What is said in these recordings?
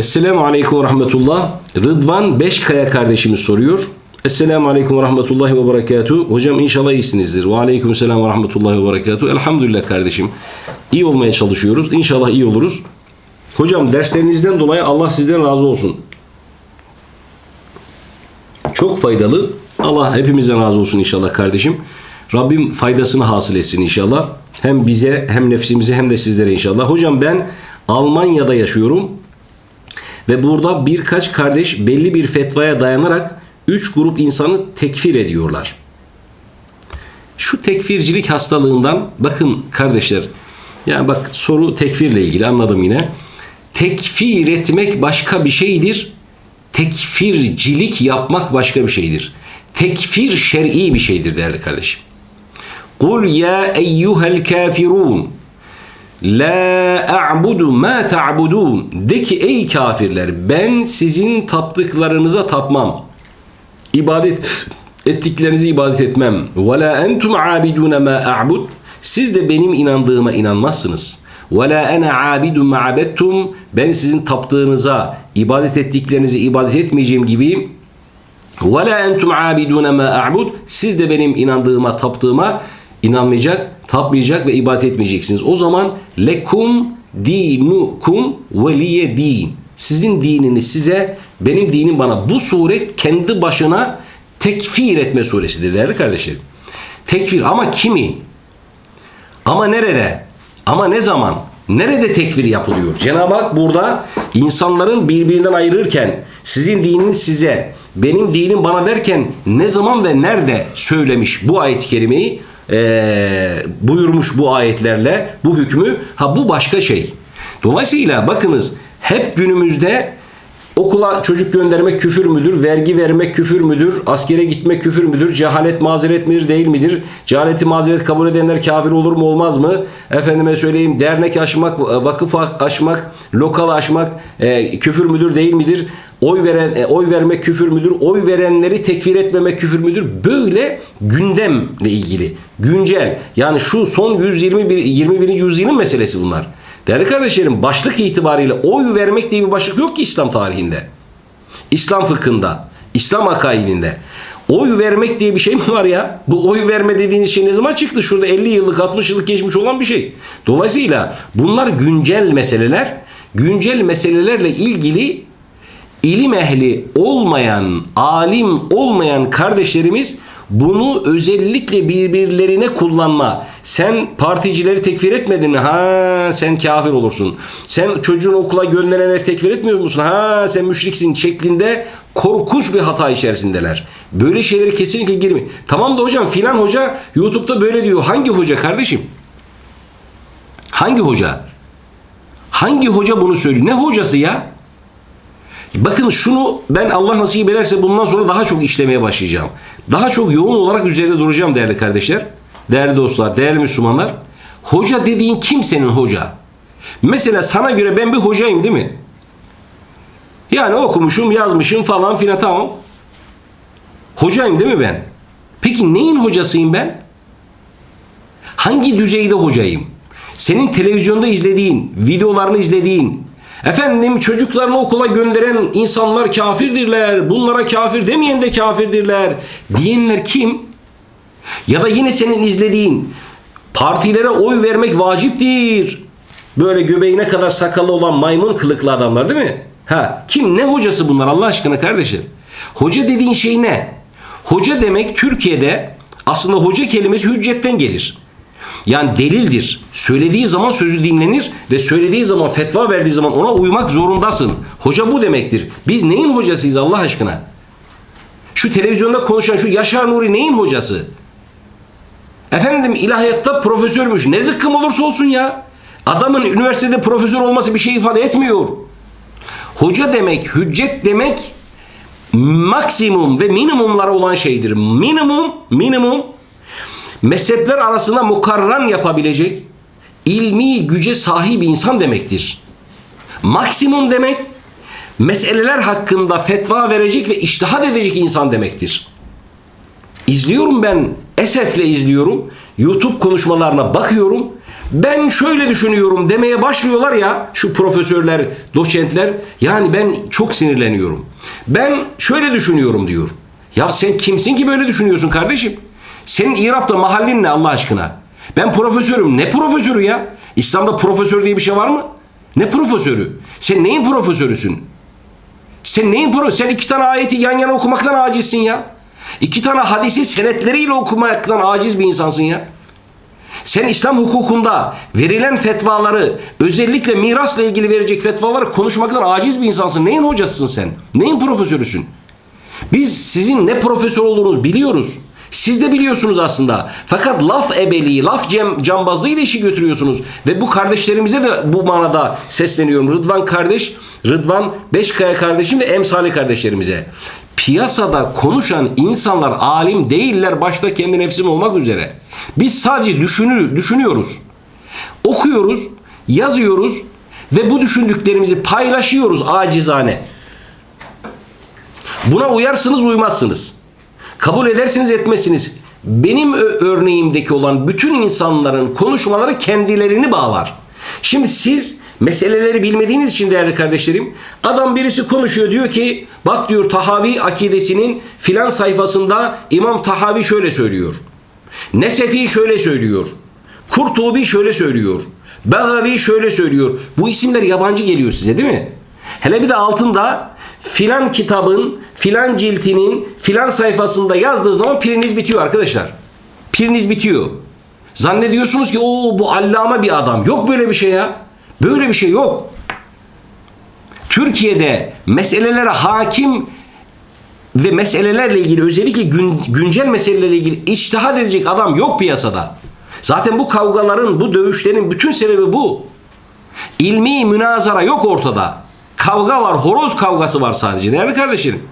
Esselamu Aleyküm ve Rahmetullah. Rıdvan Beşkaya kardeşimiz soruyor. Esselamu Aleyküm ve Rahmetullahi ve Berekatuhu. Hocam inşallah iyisinizdir. Ve Aleyküm Selam ve Rahmetullahi ve Berekatuhu. Elhamdülillah kardeşim. İyi olmaya çalışıyoruz. İnşallah iyi oluruz. Hocam derslerinizden dolayı Allah sizden razı olsun. Çok faydalı. Allah hepimizden razı olsun inşallah kardeşim. Rabbim faydasını hasıl etsin inşallah. Hem bize hem nefsimize hem de sizlere inşallah. Hocam ben Almanya'da yaşıyorum. Ve burada birkaç kardeş belli bir fetvaya dayanarak üç grup insanı tekfir ediyorlar. Şu tekfircilik hastalığından bakın kardeşler. Yani bak soru tekfirle ilgili anladım yine. Tekfir etmek başka bir şeydir. Tekfircilik yapmak başka bir şeydir. Tekfir şer'i bir şeydir değerli kardeşim. Kul ya eyyuhel kafirun La a'budu ma ta'budun. De ki ey kafirler ben sizin taptıklarınıza tapmam. İbadet ettiklerinizi ibadet etmem. Ve la entum abidun ma a'bud. Siz de benim inandığıma inanmazsınız. Ve la ene abidun ma abettum. Ben sizin taptığınıza, ibadet ettiklerinizi ibadet etmeyeceğim gibi ve la entum abidun ma a'bud. Siz de benim inandığıma, taptığıma inanmayacak, tapmayacak ve ibadet etmeyeceksiniz. O zaman lekum dinukum veliye din. Sizin dininiz size, benim dinim bana. Bu suret kendi başına tekfir etme suresidir değerli kardeşlerim. Tekfir ama kimi? Ama nerede? Ama ne zaman? Nerede tekfir yapılıyor? Cenab-ı Hak burada insanların birbirinden ayırırken sizin dininiz size, benim dinim bana derken ne zaman ve nerede söylemiş bu ayet-i kerimeyi e, buyurmuş bu ayetlerle bu hükmü. Ha bu başka şey. Dolayısıyla bakınız hep günümüzde okula çocuk göndermek küfür müdür? Vergi vermek küfür müdür? Askere gitmek küfür müdür? Cehalet mazeret midir değil midir? Cehaleti mazeret kabul edenler kafir olur mu olmaz mı? Efendime söyleyeyim dernek açmak, vakıf açmak, lokal açmak e, küfür müdür değil midir? Oy veren e, oy vermek küfür müdür? Oy verenleri tekfir etmemek küfür müdür? Böyle gündemle ilgili, güncel yani şu son 121 21. yüzyılın meselesi bunlar. Değerli kardeşlerim başlık itibariyle oy vermek diye bir başlık yok ki İslam tarihinde. İslam fıkhında, İslam akaidinde. Oy vermek diye bir şey mi var ya? Bu oy verme dediğiniz şey ne zaman çıktı? Şurada 50 yıllık 60 yıllık geçmiş olan bir şey. Dolayısıyla bunlar güncel meseleler. Güncel meselelerle ilgili ilim ehli olmayan, alim olmayan kardeşlerimiz bunu özellikle birbirlerine kullanma. Sen particileri tekfir etmedin mi? Ha sen kafir olursun. Sen çocuğunu okula gönderenleri tekfir etmiyor musun? Ha sen müşriksin şeklinde korkunç bir hata içerisindeler. Böyle şeylere kesinlikle girme. Tamam da hocam filan hoca YouTube'da böyle diyor. Hangi hoca kardeşim? Hangi hoca? Hangi hoca bunu söylüyor? Ne hocası ya? Bakın şunu ben Allah nasip ederse bundan sonra daha çok işlemeye başlayacağım. Daha çok yoğun olarak üzerinde duracağım değerli kardeşler. Değerli dostlar, değerli Müslümanlar. Hoca dediğin kimsenin hoca? Mesela sana göre ben bir hocayım değil mi? Yani okumuşum, yazmışım falan filan tamam. Hocayım değil mi ben? Peki neyin hocasıyım ben? Hangi düzeyde hocayım? Senin televizyonda izlediğin, videolarını izlediğin, efendim çocuklarını okula gönderen insanlar kafirdirler, bunlara kafir demeyen de kafirdirler diyenler kim? Ya da yine senin izlediğin partilere oy vermek vaciptir. Böyle göbeğine kadar sakalı olan maymun kılıklı adamlar değil mi? Ha, kim ne hocası bunlar Allah aşkına kardeşler? Hoca dediğin şey ne? Hoca demek Türkiye'de aslında hoca kelimesi hüccetten gelir. Yani delildir. Söylediği zaman sözü dinlenir ve söylediği zaman fetva verdiği zaman ona uymak zorundasın. Hoca bu demektir. Biz neyin hocasıyız Allah aşkına? Şu televizyonda konuşan şu Yaşar Nuri neyin hocası? Efendim ilahiyatta profesörmüş. Ne zıkkım olursa olsun ya. Adamın üniversitede profesör olması bir şey ifade etmiyor. Hoca demek, hüccet demek maksimum ve minimumlara olan şeydir. Minimum, minimum mezhepler arasında mukarran yapabilecek ilmi güce sahip insan demektir. Maksimum demek meseleler hakkında fetva verecek ve iştihad edecek insan demektir. İzliyorum ben, esefle izliyorum. YouTube konuşmalarına bakıyorum. Ben şöyle düşünüyorum demeye başlıyorlar ya şu profesörler, doçentler. Yani ben çok sinirleniyorum. Ben şöyle düşünüyorum diyor. Ya sen kimsin ki böyle düşünüyorsun kardeşim? Senin İrab'da mahallin ne Allah aşkına? Ben profesörüm. Ne profesörü ya? İslam'da profesör diye bir şey var mı? Ne profesörü? Sen neyin profesörüsün? Sen neyin pro? Sen iki tane ayeti yan yana okumaktan acizsin ya. İki tane hadisi senetleriyle okumaktan aciz bir insansın ya. Sen İslam hukukunda verilen fetvaları özellikle mirasla ilgili verecek fetvaları konuşmaktan aciz bir insansın. Neyin hocasısın sen? Neyin profesörüsün? Biz sizin ne profesör olduğunuzu biliyoruz. Siz de biliyorsunuz aslında. Fakat laf ebeliği, laf cem, cambazlığı ile işi götürüyorsunuz. Ve bu kardeşlerimize de bu manada sesleniyorum. Rıdvan kardeş, Rıdvan Beşkaya kardeşim ve emsali kardeşlerimize. Piyasada konuşan insanlar alim değiller başta kendi nefsim olmak üzere. Biz sadece düşünür, düşünüyoruz. Okuyoruz, yazıyoruz ve bu düşündüklerimizi paylaşıyoruz acizane. Buna uyarsınız uymazsınız. Kabul edersiniz etmezsiniz. Benim örneğimdeki olan bütün insanların konuşmaları kendilerini bağlar. Şimdi siz meseleleri bilmediğiniz için değerli kardeşlerim adam birisi konuşuyor diyor ki bak diyor Tahavi akidesinin filan sayfasında İmam Tahavi şöyle söylüyor. Nesefi şöyle söylüyor. Kurtubi şöyle söylüyor. Begavi şöyle söylüyor. Bu isimler yabancı geliyor size değil mi? Hele bir de altında filan kitabın, filan ciltinin, filan sayfasında yazdığı zaman piriniz bitiyor arkadaşlar. Piriniz bitiyor. Zannediyorsunuz ki o bu allame bir adam. Yok böyle bir şey ya. Böyle bir şey yok. Türkiye'de meselelere hakim ve meselelerle ilgili özellikle gün, güncel meselelerle ilgili içtihat edecek adam yok piyasada. Zaten bu kavgaların, bu dövüşlerin bütün sebebi bu. İlmi münazara yok ortada. Kavga var, horoz kavgası var sadece. Değerli kardeşlerim.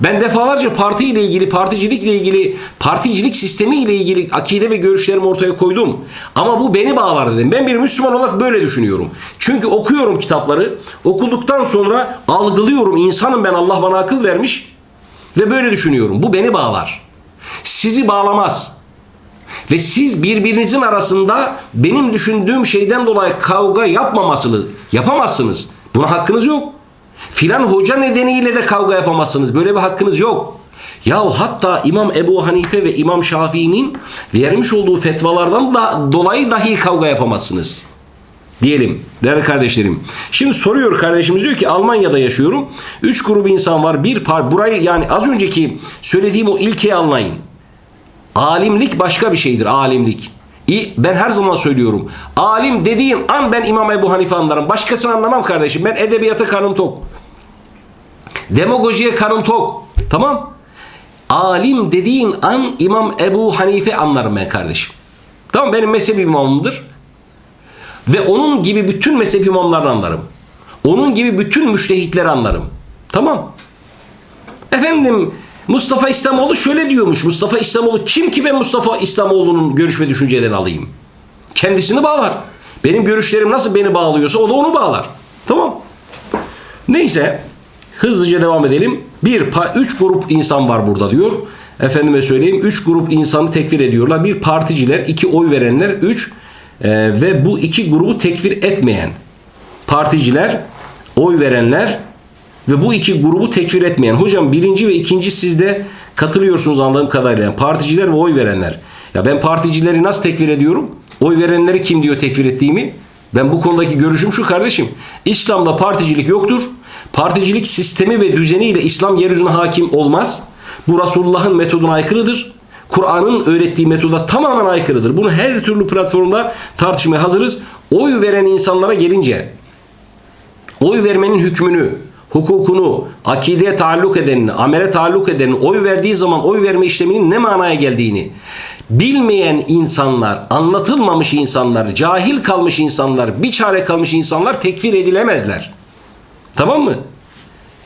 Ben defalarca parti ile ilgili, particilikle ilgili, particilik sistemi ile ilgili akide ve görüşlerimi ortaya koydum. Ama bu beni bağlar dedim. Ben bir Müslüman olarak böyle düşünüyorum. Çünkü okuyorum kitapları. Okuduktan sonra algılıyorum. İnsanım ben Allah bana akıl vermiş. Ve böyle düşünüyorum. Bu beni bağlar. Sizi bağlamaz. Ve siz birbirinizin arasında benim düşündüğüm şeyden dolayı kavga yapmamasını yapamazsınız. Buna hakkınız yok. Filan hoca nedeniyle de kavga yapamazsınız. Böyle bir hakkınız yok. Ya hatta İmam Ebu Hanife ve İmam Şafii'nin vermiş olduğu fetvalardan da dolayı dahi kavga yapamazsınız. Diyelim değerli kardeşlerim. Şimdi soruyor kardeşimiz diyor ki Almanya'da yaşıyorum. Üç grup insan var. Bir par burayı yani az önceki söylediğim o ilkeyi anlayın. Alimlik başka bir şeydir. Alimlik. Ben her zaman söylüyorum. Alim dediğin an ben İmam Ebu Hanife anlarım. Başkasını anlamam kardeşim. Ben edebiyata karnım tok. Demagojiye karnım tok. Tamam. Alim dediğin an İmam Ebu Hanife anlarım ben kardeşim. Tamam benim mezhep imamımdır. Ve onun gibi bütün mezhep imamlarını anlarım. Onun gibi bütün müştehitleri anlarım. Tamam. Efendim Mustafa İslamoğlu şöyle diyormuş. Mustafa İslamoğlu kim ki ben Mustafa İslamoğlu'nun görüş ve düşüncelerini alayım? Kendisini bağlar. Benim görüşlerim nasıl beni bağlıyorsa o da onu bağlar. Tamam. Neyse hızlıca devam edelim. Bir, üç grup insan var burada diyor. Efendime söyleyeyim. Üç grup insanı tekfir ediyorlar. Bir particiler, iki oy verenler, üç e, ve bu iki grubu tekfir etmeyen particiler, oy verenler ve bu iki grubu tekfir etmeyen. Hocam birinci ve ikinci sizde katılıyorsunuz anladığım kadarıyla. Yani particiler ve oy verenler. Ya ben particileri nasıl tekfir ediyorum? Oy verenleri kim diyor tekfir ettiğimi? Ben bu konudaki görüşüm şu kardeşim. İslam'da particilik yoktur. Particilik sistemi ve düzeniyle İslam yeryüzüne hakim olmaz. Bu Resulullah'ın metoduna aykırıdır. Kur'an'ın öğrettiği metoda tamamen aykırıdır. Bunu her türlü platformda tartışmaya hazırız. Oy veren insanlara gelince oy vermenin hükmünü, hukukunu, akideye taalluk edenini, amele taalluk edenini, oy verdiği zaman oy verme işleminin ne manaya geldiğini bilmeyen insanlar, anlatılmamış insanlar, cahil kalmış insanlar, bir çare kalmış insanlar tekfir edilemezler. Tamam mı?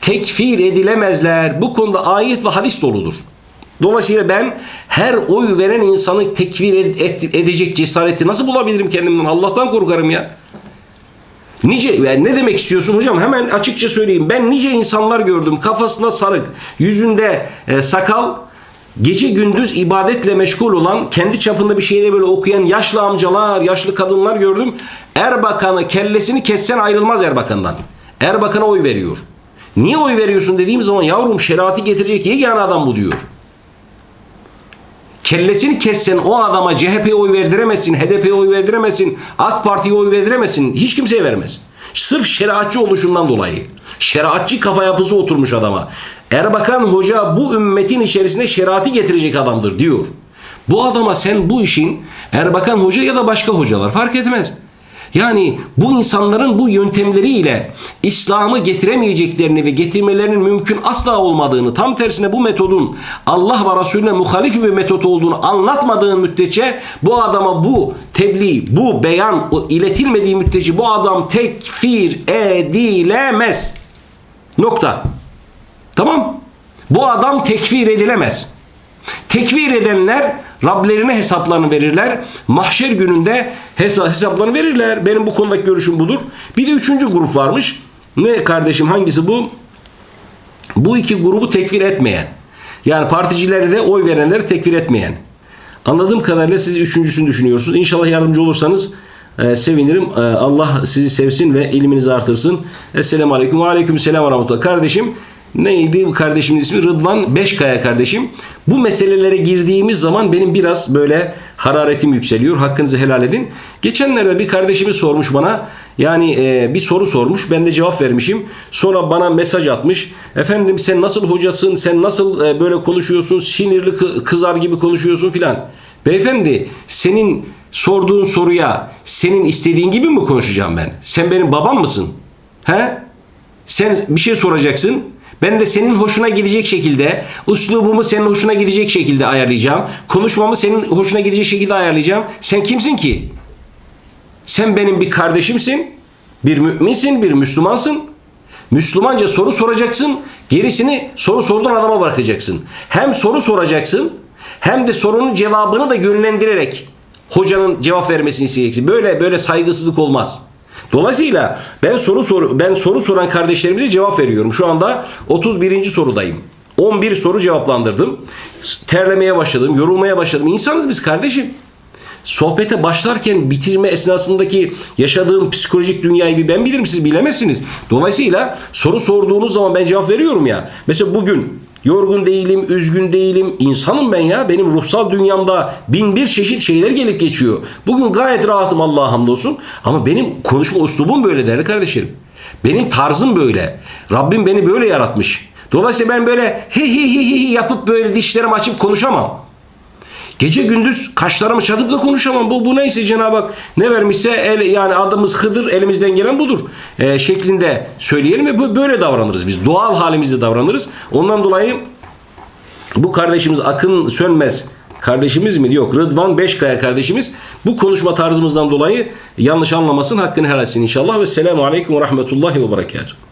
Tekfir edilemezler. Bu konuda ayet ve hadis doludur. Dolayısıyla ben her oy veren insanı tekfir ed- edecek cesareti nasıl bulabilirim kendimden? Allah'tan korkarım ya. Nice yani ne demek istiyorsun hocam? Hemen açıkça söyleyeyim. Ben nice insanlar gördüm. Kafasına sarık, yüzünde e, sakal, gece gündüz ibadetle meşgul olan, kendi çapında bir şeyleri böyle okuyan yaşlı amcalar, yaşlı kadınlar gördüm. Erbakan'ı kellesini kessen ayrılmaz Erbakan'dan. Erbakan'a oy veriyor. Niye oy veriyorsun dediğim zaman yavrum şeriatı getirecek yegane adam bu diyor. Kellesini kessen o adama CHP'ye oy verdiremezsin, HDP'ye oy verdiremezsin, AK Parti'ye oy verdiremezsin. Hiç kimseye vermez. Sırf şeriatçı oluşundan dolayı. Şeriatçı kafa yapısı oturmuş adama. Erbakan Hoca bu ümmetin içerisinde şeriatı getirecek adamdır diyor. Bu adama sen bu işin Erbakan Hoca ya da başka hocalar fark etmez. Yani bu insanların bu yöntemleriyle İslam'ı getiremeyeceklerini ve getirmelerinin mümkün asla olmadığını, tam tersine bu metodun Allah ve Resulüne muhalif bir metot olduğunu anlatmadığın müddetçe bu adama bu tebliğ, bu beyan iletilmediği müddetçe bu adam tekfir edilemez. Nokta. Tamam? Bu adam tekfir edilemez. Tekfir edenler Rablerine hesaplarını verirler. Mahşer gününde hesa- hesaplarını verirler. Benim bu konudaki görüşüm budur. Bir de üçüncü grup varmış. Ne kardeşim hangisi bu? Bu iki grubu tekfir etmeyen. Yani particilere de oy verenleri tekfir etmeyen. Anladığım kadarıyla siz üçüncüsünü düşünüyorsunuz. İnşallah yardımcı olursanız e, sevinirim. E, Allah sizi sevsin ve ilminizi artırsın. Esselamu Aleyküm. Aleyküm Selam ve. Kardeşim neydi bu kardeşimin ismi? Rıdvan Beşkaya kardeşim. Bu meselelere girdiğimiz zaman benim biraz böyle hararetim yükseliyor. Hakkınızı helal edin. Geçenlerde bir kardeşimiz sormuş bana. Yani e, bir soru sormuş. Ben de cevap vermişim. Sonra bana mesaj atmış. Efendim sen nasıl hocasın? Sen nasıl e, böyle konuşuyorsun? Sinirli kı- kızar gibi konuşuyorsun filan. Beyefendi senin sorduğun soruya senin istediğin gibi mi konuşacağım ben? Sen benim babam mısın? He? Sen bir şey soracaksın. Ben de senin hoşuna gidecek şekilde, uslubumu senin hoşuna gidecek şekilde ayarlayacağım. Konuşmamı senin hoşuna gidecek şekilde ayarlayacağım. Sen kimsin ki? Sen benim bir kardeşimsin, bir müminsin, bir Müslümansın. Müslümanca soru soracaksın, gerisini soru sorduğun adama bırakacaksın. Hem soru soracaksın, hem de sorunun cevabını da yönlendirerek hocanın cevap vermesini isteyeceksin. Böyle böyle saygısızlık olmaz. Dolayısıyla ben soru sor ben soru soran kardeşlerimize cevap veriyorum. Şu anda 31. sorudayım. 11 soru cevaplandırdım. Terlemeye başladım, yorulmaya başladım. İnsanız biz kardeşim. Sohbete başlarken bitirme esnasındaki yaşadığım psikolojik dünyayı bir ben bilirim siz bilemezsiniz. Dolayısıyla soru sorduğunuz zaman ben cevap veriyorum ya. Mesela bugün yorgun değilim, üzgün değilim. insanım ben ya. Benim ruhsal dünyamda bin bir çeşit şeyler gelip geçiyor. Bugün gayet rahatım Allah'a hamdolsun. Ama benim konuşma uslubum böyle değerli kardeşlerim. Benim tarzım böyle. Rabbim beni böyle yaratmış. Dolayısıyla ben böyle hi hi hi hi yapıp böyle dişlerimi açıp konuşamam. Gece gündüz kaşlarımı çatıp da konuşamam. Bu, bu neyse Cenab-ı Hak ne vermişse el, yani adımız Hıdır elimizden gelen budur e, şeklinde söyleyelim ve böyle davranırız biz. Doğal halimizde davranırız. Ondan dolayı bu kardeşimiz Akın Sönmez kardeşimiz mi? Yok Rıdvan Beşkaya kardeşimiz bu konuşma tarzımızdan dolayı yanlış anlamasın hakkını helal etsin inşallah ve selamu aleyküm ve rahmetullahi ve berekatuhu.